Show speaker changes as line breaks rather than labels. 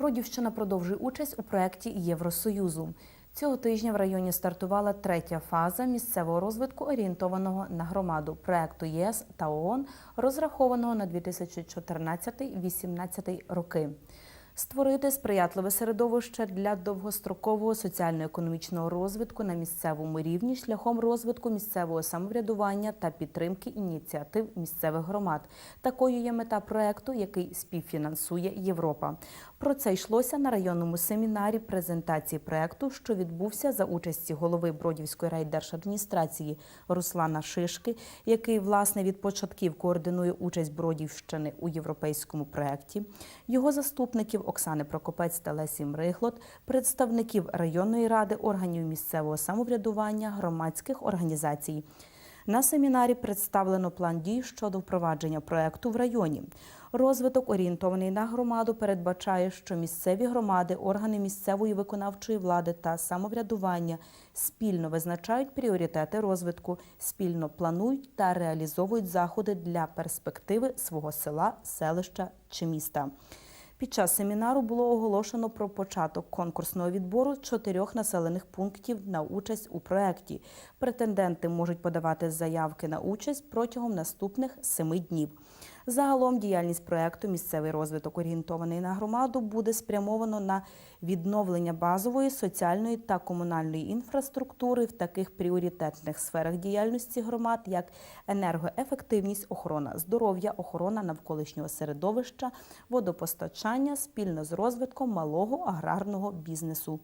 Бродівщина продовжує участь у проєкті Євросоюзу. Цього тижня в районі стартувала третя фаза місцевого розвитку, орієнтованого на громаду проекту ЄС та ООН, розрахованого на 2014-2018 роки. Створити сприятливе середовище для довгострокового соціально-економічного розвитку на місцевому рівні шляхом розвитку місцевого самоврядування та підтримки ініціатив місцевих громад. Такою є мета проекту, який співфінансує Європа. Про це йшлося на районному семінарі презентації проекту, що відбувся за участі голови Бродівської райдержадміністрації Руслана Шишки, який власне від початків координує участь Бродівщини у європейському проекті, його заступників Оксани Прокопець та Лесі Мрихлот, представників районної ради, органів місцевого самоврядування, громадських організацій. На семінарі представлено план дій щодо впровадження проекту в районі. Розвиток, орієнтований на громаду, передбачає, що місцеві громади, органи місцевої виконавчої влади та самоврядування спільно визначають пріоритети розвитку, спільно планують та реалізовують заходи для перспективи свого села, селища чи міста. Під час семінару було оголошено про початок конкурсного відбору чотирьох населених пунктів на участь у проєкті. Претенденти можуть подавати заявки на участь протягом наступних семи днів. Загалом діяльність проєкту Місцевий розвиток орієнтований на громаду буде спрямовано на відновлення базової соціальної та комунальної інфраструктури в таких пріоритетних сферах діяльності громад, як енергоефективність, охорона здоров'я, охорона навколишнього середовища, водопостачання спільно з розвитком малого аграрного бізнесу.